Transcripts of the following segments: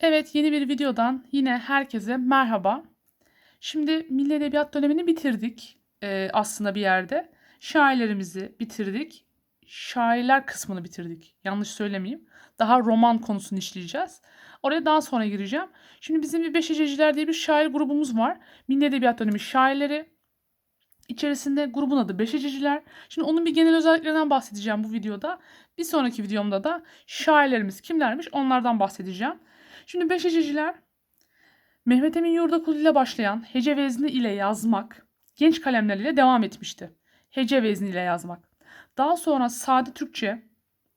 Evet, yeni bir videodan yine herkese merhaba. Şimdi Milli Edebiyat dönemini bitirdik eee, aslında bir yerde. Şairlerimizi bitirdik. Şairler kısmını bitirdik. Yanlış söylemeyeyim. Daha roman konusunu işleyeceğiz. Oraya daha sonra gireceğim. Şimdi bizim bir Beşiceciler diye bir şair grubumuz var. Milli Edebiyat dönemi şairleri. İçerisinde grubun adı Beşiciciler. Şimdi onun bir genel özelliklerinden bahsedeceğim bu videoda. Bir sonraki videomda da şairlerimiz kimlermiş onlardan bahsedeceğim. Şimdi Beşiciciler Mehmet Emin Yurdakul ile başlayan hece vezni ile yazmak genç kalemler ile devam etmişti. Hece vezni ile yazmak. Daha sonra sade Türkçe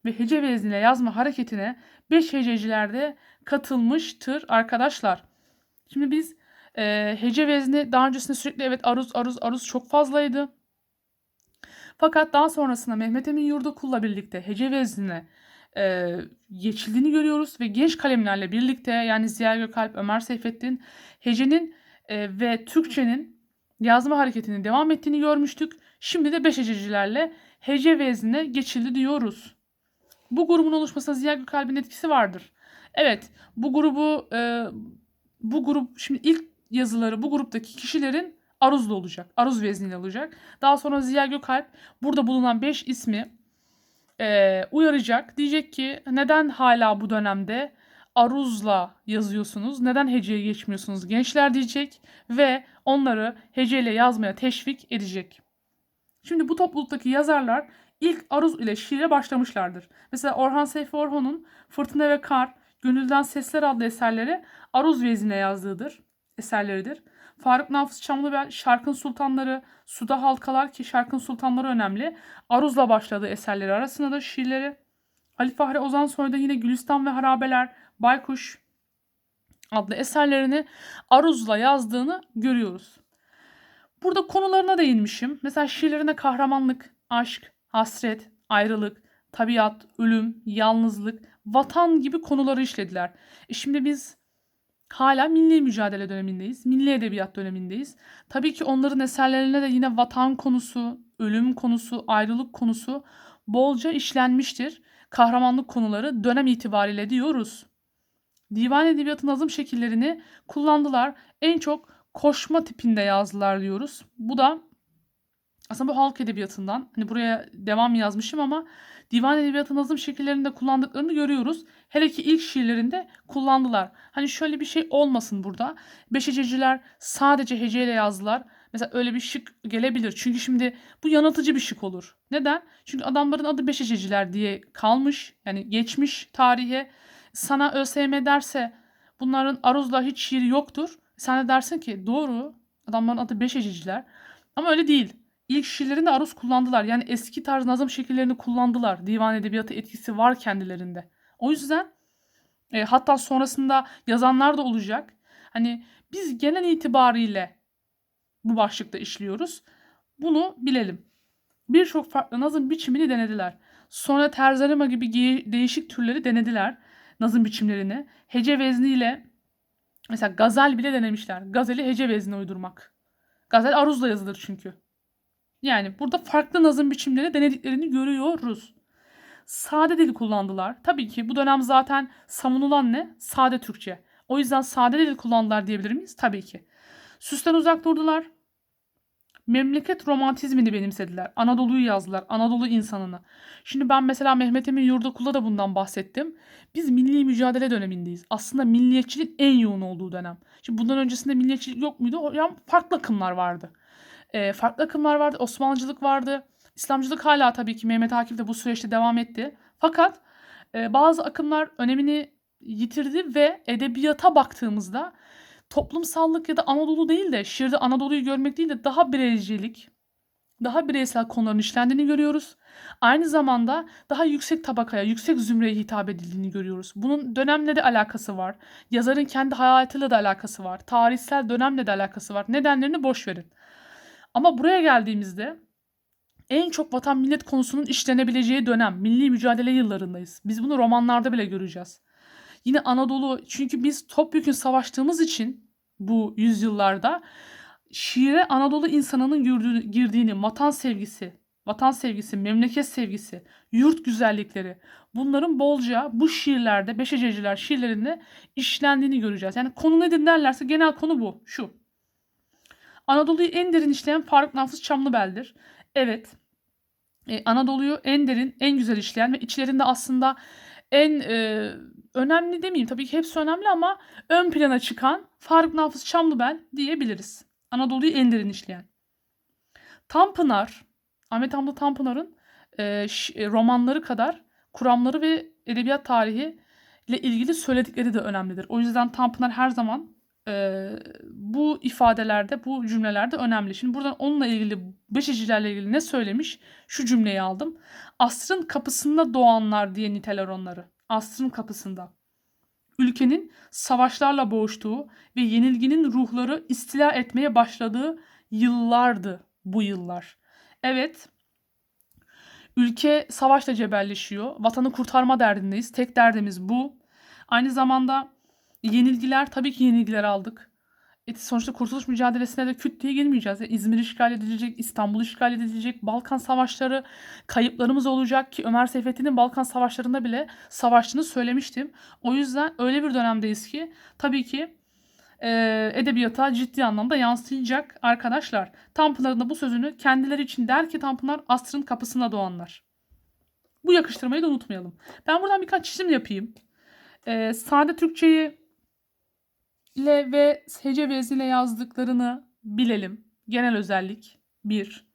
ve hece vezni ile yazma hareketine beş hececilerde katılmıştır arkadaşlar. Şimdi biz e, hece vezni daha öncesinde sürekli evet aruz aruz aruz çok fazlaydı. Fakat daha sonrasında Mehmet Emin Yurdakul'la birlikte hece veznine e, geçildiğini görüyoruz ve genç kalemlerle birlikte yani Ziya Gökalp, Ömer Seyfettin hecenin e, ve Türkçenin yazma hareketinin devam ettiğini görmüştük. Şimdi de beş hececilerle hece veznine geçildi diyoruz. Bu grubun oluşmasına Ziya Gökalp'in etkisi vardır. Evet, bu grubu e, bu grup şimdi ilk yazıları bu gruptaki kişilerin aruzlu olacak. Aruz vezniyle olacak. Daha sonra Ziya Gökalp burada bulunan 5 ismi e, uyaracak. Diyecek ki neden hala bu dönemde aruzla yazıyorsunuz? Neden heceye geçmiyorsunuz gençler diyecek ve onları heceyle yazmaya teşvik edecek. Şimdi bu topluluktaki yazarlar ilk aruz ile şiire başlamışlardır. Mesela Orhan Seyfi Orhon'un Fırtına ve Kar, Gönülden Sesler adlı eserleri aruz vezine yazdığıdır, eserleridir. Faruk Nafız Çamlıbel Şarkın Sultanları, Suda Halkalar ki Şarkın Sultanları önemli. Aruz'la başladığı eserleri arasında da şiirleri. Ali Fahri Ozan Soy'da yine Gülistan ve Harabeler, Baykuş adlı eserlerini Aruz'la yazdığını görüyoruz. Burada konularına değinmişim. Mesela şiirlerinde kahramanlık, aşk, hasret, ayrılık, tabiat, ölüm, yalnızlık, vatan gibi konuları işlediler. E şimdi biz hala milli mücadele dönemindeyiz. Milli edebiyat dönemindeyiz. Tabii ki onların eserlerine de yine vatan konusu, ölüm konusu, ayrılık konusu bolca işlenmiştir. Kahramanlık konuları dönem itibariyle diyoruz. Divan edebiyatı nazım şekillerini kullandılar. En çok koşma tipinde yazdılar diyoruz. Bu da aslında bu halk edebiyatından. Hani buraya devam yazmışım ama divan edebiyatı nazım şekillerinde kullandıklarını görüyoruz. Hele ki ilk şiirlerinde kullandılar. Hani şöyle bir şey olmasın burada. Beşececiler sadece heceyle yazdılar. Mesela öyle bir şık gelebilir. Çünkü şimdi bu yanıltıcı bir şık olur. Neden? Çünkü adamların adı Beşececiler diye kalmış. Yani geçmiş tarihe. Sana ÖSYM derse bunların Aruz'la hiç şiiri yoktur. Sen de dersin ki doğru adamların adı Beşececiler. Ama öyle değil. İlk şiirlerinde aruz kullandılar. Yani eski tarz nazım şekillerini kullandılar. Divan edebiyatı etkisi var kendilerinde. O yüzden e, hatta sonrasında yazanlar da olacak. Hani biz genel itibariyle bu başlıkta işliyoruz. Bunu bilelim. Birçok farklı nazım biçimini denediler. Sonra terzarima gibi değişik türleri denediler. Nazım biçimlerini. Hece vezniyle mesela gazel bile denemişler. Gazeli hece veznine uydurmak. Gazel aruzla yazılır çünkü. Yani burada farklı nazım biçimleri denediklerini görüyoruz. Sade dil kullandılar. Tabii ki bu dönem zaten savunulan ne? Sade Türkçe. O yüzden sade dil kullandılar diyebilir miyiz? Tabii ki. Süsten uzak durdular. Memleket romantizmini benimsediler. Anadolu'yu yazdılar. Anadolu insanını. Şimdi ben mesela Mehmet Emin Yurdakul'da da bundan bahsettim. Biz milli mücadele dönemindeyiz. Aslında milliyetçiliğin en yoğun olduğu dönem. Şimdi bundan öncesinde milliyetçilik yok muydu? Yani farklı akımlar vardı. E, farklı akımlar vardı. Osmanlıcılık vardı. İslamcılık hala tabii ki Mehmet Akif de bu süreçte devam etti. Fakat e, bazı akımlar önemini yitirdi ve edebiyata baktığımızda toplumsallık ya da Anadolu değil de şiirde Anadolu'yu görmek değil de daha bireycilik, daha bireysel konuların işlendiğini görüyoruz. Aynı zamanda daha yüksek tabakaya, yüksek zümreye hitap edildiğini görüyoruz. Bunun dönemle de alakası var. Yazarın kendi hayatıyla da alakası var. Tarihsel dönemle de alakası var. Nedenlerini boş verin. Ama buraya geldiğimizde en çok vatan millet konusunun işlenebileceği dönem milli mücadele yıllarındayız. Biz bunu romanlarda bile göreceğiz. Yine Anadolu çünkü biz topyekun savaştığımız için bu yüzyıllarda şiire Anadolu insanının girdiğini, vatan sevgisi, vatan sevgisi, memleket sevgisi, yurt güzellikleri bunların bolca bu şiirlerde, Beşececiler şiirlerinde işlendiğini göreceğiz. Yani konu nedir derlerse genel konu bu. Şu. Anadolu'yu en derin işleyen Faruk Nafız Çamlıbel'dir. Evet. e, Anadolu'yu en derin, en güzel işleyen ve içlerinde aslında en e, önemli demeyeyim tabii ki hepsi önemli ama ön plana çıkan Faruk Nafız Çamlıbel diyebiliriz. Anadolu'yu en derin işleyen. Tanpınar, Ahmet Hamdi Tanpınar'ın e, e, romanları kadar kuramları ve edebiyat tarihi ile ilgili söyledikleri de önemlidir. O yüzden Tanpınar her zaman e, ifadelerde, bu cümlelerde önemli. Şimdi buradan onunla ilgili, Beşicilerle ilgili ne söylemiş? Şu cümleyi aldım. Asrın kapısında doğanlar diye niteler onları. Asrın kapısında. Ülkenin savaşlarla boğuştuğu ve yenilginin ruhları istila etmeye başladığı yıllardı bu yıllar. Evet, ülke savaşla cebelleşiyor. Vatanı kurtarma derdindeyiz. Tek derdimiz bu. Aynı zamanda yenilgiler, tabii ki yenilgiler aldık. E, sonuçta kurtuluş mücadelesine de küt diye girmeyeceğiz. Yani İzmir işgal edilecek, İstanbul işgal edilecek, Balkan savaşları kayıplarımız olacak ki Ömer Seyfettin'in Balkan savaşlarında bile savaştığını söylemiştim. O yüzden öyle bir dönemdeyiz ki tabii ki e, edebiyata ciddi anlamda yansıyacak arkadaşlar. Tanpınar'ın da bu sözünü kendileri için der ki Tanpınar asrın kapısına doğanlar. Bu yakıştırmayı da unutmayalım. Ben buradan birkaç çizim yapayım. E, sade Türkçeyi ile ve hece vezniyle yazdıklarını bilelim. Genel özellik 1.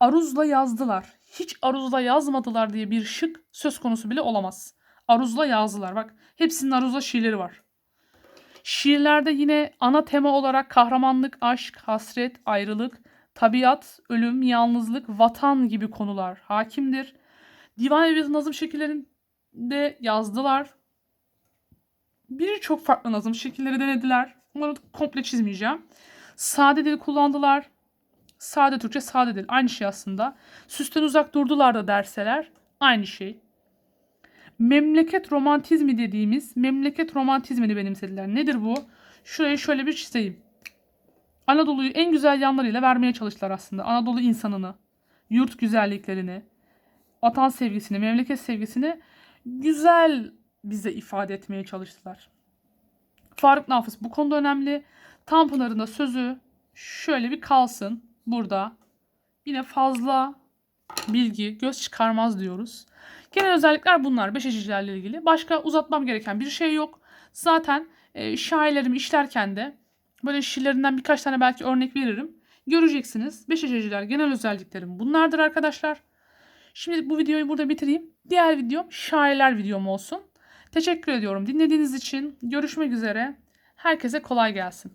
Aruzla yazdılar. Hiç aruzla yazmadılar diye bir şık söz konusu bile olamaz. Aruzla yazdılar. Bak hepsinin aruzla şiirleri var. Şiirlerde yine ana tema olarak kahramanlık, aşk, hasret, ayrılık, tabiat, ölüm, yalnızlık, vatan gibi konular hakimdir. Divan edebiyatı nazım şekillerinde yazdılar. Birçok farklı nazım şekilleri denediler. Onları komple çizmeyeceğim. Sade dil kullandılar. Sade Türkçe, sade dil. Aynı şey aslında. Süsten uzak durdular da derseler. Aynı şey. Memleket romantizmi dediğimiz memleket romantizmini benimsediler. Nedir bu? Şurayı şöyle bir çizeyim. Anadolu'yu en güzel yanlarıyla vermeye çalıştılar aslında. Anadolu insanını, yurt güzelliklerini, vatan sevgisini, memleket sevgisini güzel bize ifade etmeye çalıştılar. Faruk Nafız bu konuda önemli. Tanpınar'ın da sözü şöyle bir kalsın burada. Yine fazla bilgi göz çıkarmaz diyoruz. Genel özellikler bunlar Beşecilerle ilgili. Başka uzatmam gereken bir şey yok. Zaten e, şairlerimi işlerken de böyle şiirlerinden birkaç tane belki örnek veririm. Göreceksiniz. Beşeciler genel özelliklerim bunlardır arkadaşlar. Şimdi bu videoyu burada bitireyim. Diğer videom şairler videom olsun. Teşekkür ediyorum dinlediğiniz için. Görüşmek üzere. Herkese kolay gelsin.